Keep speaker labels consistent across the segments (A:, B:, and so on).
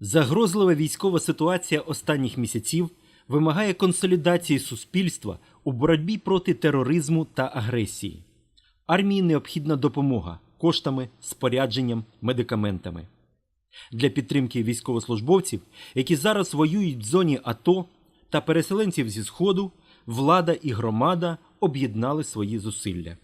A: Загрозлива військова ситуація останніх місяців вимагає консолідації суспільства у боротьбі проти тероризму та агресії. Армії необхідна допомога коштами, спорядженням, медикаментами. Для підтримки військовослужбовців, які зараз воюють в зоні АТО та переселенців зі Сходу, влада і громада об'єднали свої зусилля.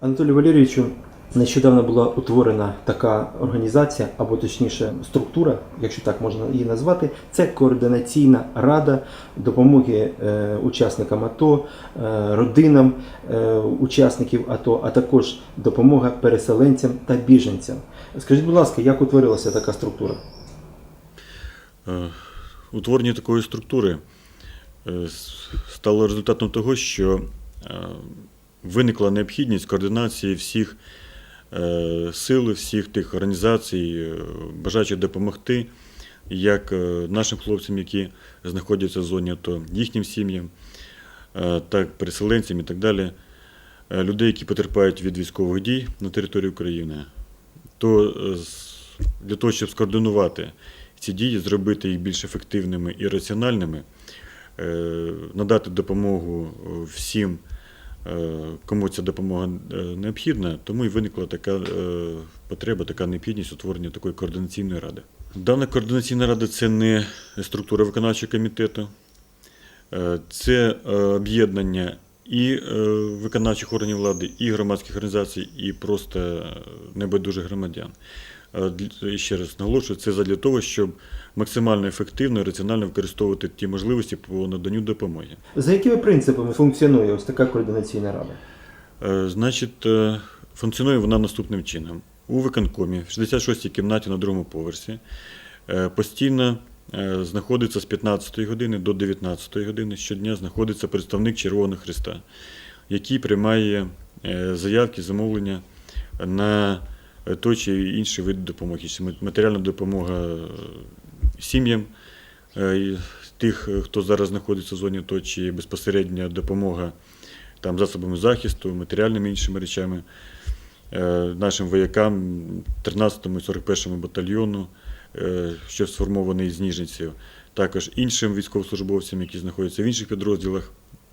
B: Анатолію Валерійовичу, нещодавно була утворена така організація, або точніше структура, якщо так можна її назвати, це координаційна рада допомоги е, учасникам АТО, е, родинам е, учасників АТО, а також допомога переселенцям та біженцям. Скажіть, будь ласка, як утворилася така структура?
C: Утворення такої структури стало результатом того, що виникла необхідність координації всіх сил, всіх тих організацій, е, бажаючих допомогти як е, нашим хлопцям, які знаходяться в зоні АТО, їхнім сім'ям, е, так переселенцям і так далі, е, людей, які потерпають від військових дій на території України, то е, для того, щоб скоординувати ці дії, зробити їх більш ефективними і раціональними, е, надати допомогу е, всім, е, кому ця допомога е, необхідна, тому і виникла така е, потреба, така необхідність утворення такої координаційної ради. Дана координаційна рада це не структура виконавчого комітету, Е, це е, об'єднання і е, виконавчих органів влади, і громадських організацій, і просто е, небайдужих громадян. Е, Ще раз наголошую, це задля того, щоб максимально ефективно і раціонально використовувати ті можливості по наданню допомоги.
B: За якими принципами функціонує ось така координаційна рада?
C: Е, Значить, е, функціонує вона наступним чином. У виконкомі, в 66-й кімнаті на другому поверсі, постійно знаходиться з 15-ї години до 19-ї години щодня знаходиться представник Червоного Христа, який приймає заявки, замовлення на той чи інший вид допомоги. Чи матеріальна допомога е, сім'ям е, тих, е, хто зараз знаходиться в зоні АТО, чи безпосередня допомога там, засобами захисту, матеріальними іншими речами е, нашим воякам 13-му і 41-му батальйону, е, що сформований з ніжниців, також іншим військовослужбовцям, які знаходяться в інших підрозділах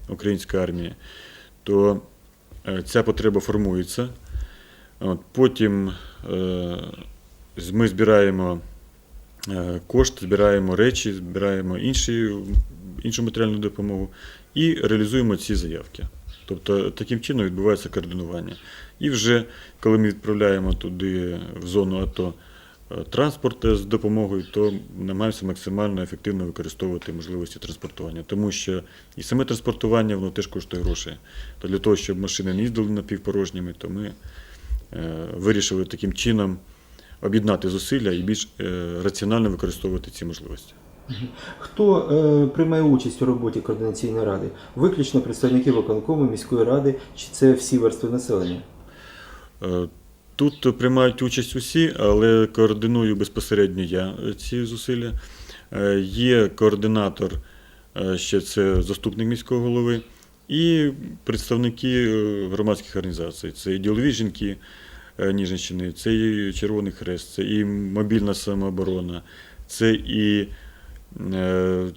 C: української армії, то е, ця потреба формується. От, потім е, ми збираємо е, кошти, збираємо речі, збираємо інші, іншу матеріальну допомогу і реалізуємо ці заявки. Тобто таким чином відбувається координування. І вже коли ми відправляємо туди в зону АТО е, транспорт з допомогою, то намагаємося максимально ефективно використовувати можливості транспортування. Тому що і саме транспортування воно теж коштує грошей. То для того, щоб машини не їздили напівпорожніми, то ми е, вирішили таким чином об'єднати зусилля і більш е, раціонально використовувати ці можливості.
B: Хто е, приймає участь у роботі координаційної ради? Виключно представники виконкому міської ради, чи це всі верстви населення?
C: Е, Тут приймають участь усі, але координую безпосередньо я е, ці зусилля. Е, Є координатор, е, ще це заступник міського голови, і представники е, громадських організацій. Це і ділові жінки е, Ніжинщини, це і Червоний Хрест, це і мобільна самооборона, це і е,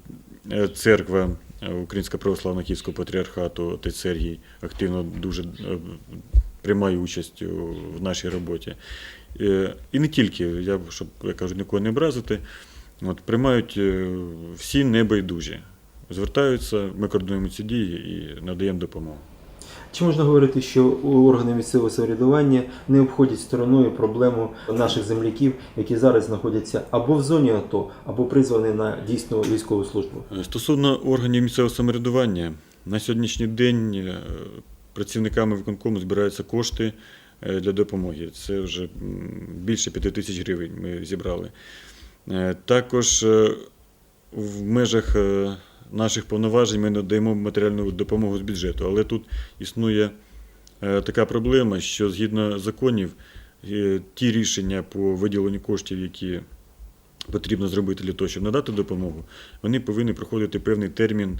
C: церква Українська православна Київського патріархату, отець Сергій активно дуже приймає участь в нашій роботі. І не тільки, я щоб я кажу, нікого не образити. От, приймають всі небайдужі. Звертаються, ми координуємо ці дії і надаємо допомогу.
B: Чи можна говорити, що органи місцевого самоврядування не обходять стороною проблему наших земляків, які зараз знаходяться або в зоні АТО, або призвані на дійсну військову службу?
C: Стосовно органів місцевого самоврядування, на сьогоднішній день е, працівниками виконкому збираються кошти е, для допомоги. Це вже більше 5 тисяч гривень ми зібрали. Е, Також в межах наших повноважень ми надаємо матеріальну допомогу з бюджету, але тут існує е, така проблема, що згідно законів е, ті рішення по виділенню коштів, які потрібно зробити для того, щоб надати допомогу, вони повинні проходити певний термін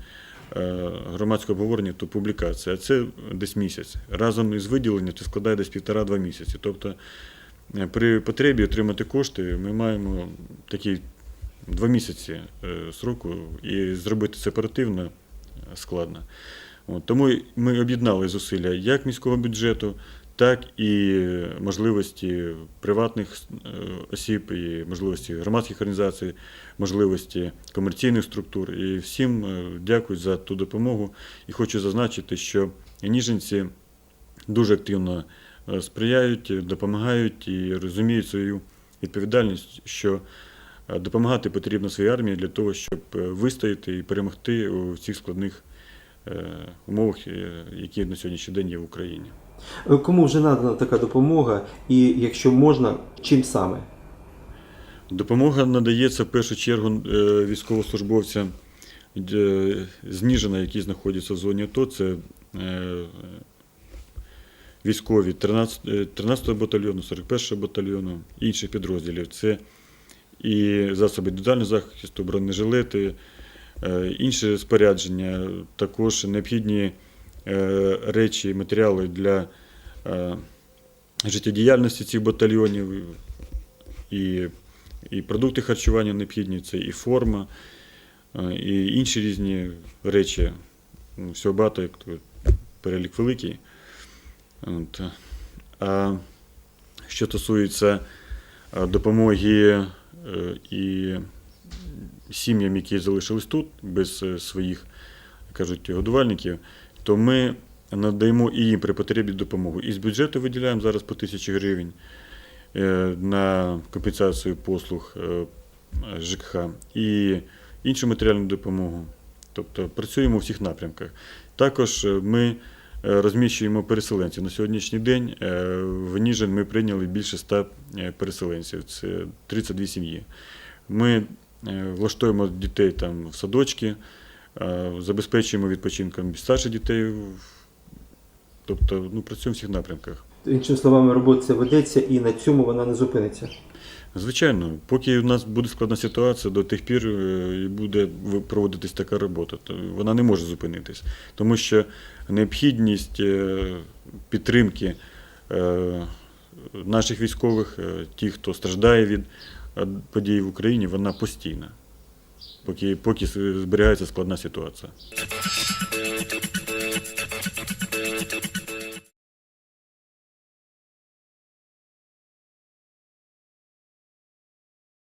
C: е, громадського обговорення, то публікація. А це десь місяць. Разом із виділенням це складає десь півтора-два місяці. Тобто при потребі отримати кошти ми маємо такі два місяці е, сроку і зробити це оперативно е, складно. От, тому ми об'єднали зусилля як міського бюджету, так і можливості приватних е, осіб, і можливості громадських організацій, можливості комерційних структур. І всім дякую за ту допомогу. І хочу зазначити, що ніженці дуже активно сприяють, допомагають і розуміють свою відповідальність, що допомагати потрібно своїй армії для того, щоб е, вистояти і перемогти у цих складних е, умовах, е, які на сьогоднішній день є в Україні.
B: Е, Кому вже надана така допомога, і якщо можна, чим саме?
C: Допомога надається в першу чергу е, військовослужбовцям е, з Ніжина, які знаходяться в зоні АТО. Це е, військові 13, е, 13-го батальйону, 41-го батальйону, інших підрозділів. Це і засоби індивідуального захисту, бронежилети, е, інше спорядження, також необхідні е, речі, матеріали для е, життєдіяльності цих батальйонів. І і продукти харчування необхідні, це і форма, і інші різні речі. Ну, Всього багато, як перелік великий. От. А що стосується допомоги і сім'ям, які залишились тут без е, своїх, кажуть, годувальників, то ми надаємо і їм при потребі допомогу. І з бюджету виділяємо зараз по тисячі гривень е, на компенсацію послуг е, ЖКХ і іншу матеріальну допомогу. Тобто працюємо у всіх напрямках. Також е, ми е, розміщуємо переселенців. На сьогоднішній день е, в Ніжин ми прийняли більше 100 е, переселенців, це 32 сім'ї. Ми е, влаштуємо дітей там в садочки, е, забезпечуємо відпочинком старших дітей. Тобто ну, працюємо в всіх напрямках.
B: Іншими словами, робота ведеться і на цьому вона не зупиниться.
C: Звичайно, поки у нас буде складна ситуація, до тих пір е, і буде проводитись така робота. Вона не може зупинитись, тому що необхідність е, підтримки е, наших військових, тих, хто страждає від подій в Україні, вона постійна, поки, поки зберігається складна ситуація.